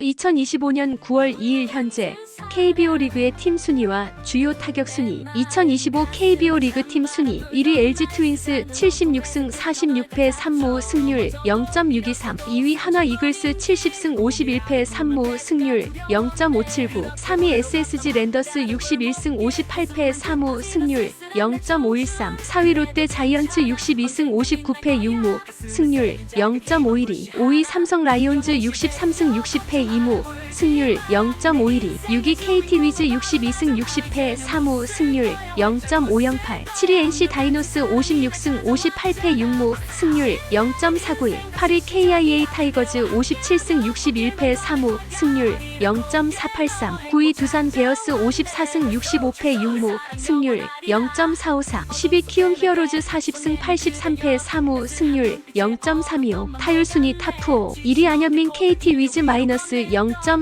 2025년 9월 2일 현재 KBO 리그의 팀 순위와 주요 타격 순위. 2025 KBO 리그 팀 순위. 1위 LG 트윈스 76승 46패 3무 승률 0.623 2위 한화 이글스 70승 51패 3무 승률 0.579 3위 SSG 랜더스 61승 58패 3무 승률 0.513 4위 롯데 자이언츠 62승 59패 6무 승률 0.512 5위 삼성 라이온즈 63승 60패 2무 승률 0.512 6위 KT 위즈 62승 60패 3무 승률 0.508 7위 NC 다이노스 56승 58패 6무 승률 0.491 8위 KIA 타이거즈 57승 61패 3무 승률 0.483 9위 두산 베어스 54승 65패 6무 승률 0.454 10위 키움 히어로즈 40승 83패 3무 승률 0.325 타율 순위 탑4 1위 안현민 KT 위즈 마이너스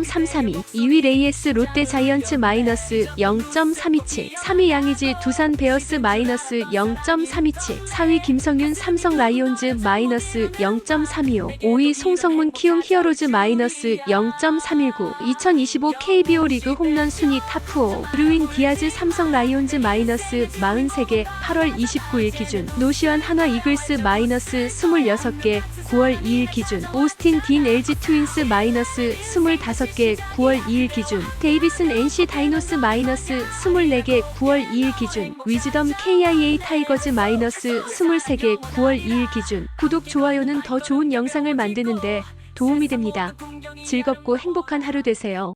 0.332 2위 레이에스 롯데 자이언츠 마이너스 0.327 3위 양의지 두산 베어스 마이너스 0.327 4위 김성윤 삼성 라이온즈 마이너스 0.325 5위 송성문 키움 히어로즈 마이너스 0.319 2025 KBO 리그 홈런 순위 탑4 브루인 디아즈 삼성 라이온즈 마이너스 43개 8월 29일 기준 노시원 한화 이글스 마이너스 26개 9월 2일 기준 오스틴 딘 LG 트윈스 마이너스 25개 9월 2일 기준 데이비슨 NC 다이노스 마이너스 24개 9월 2일 기준 위즈덤 KIA 타이거즈 마이너스 23개 9월 2일 기준 구독 좋아요는 더 좋은 영상을 만드는데 도움이 됩니다. 즐겁고 행복한 하루 되세요.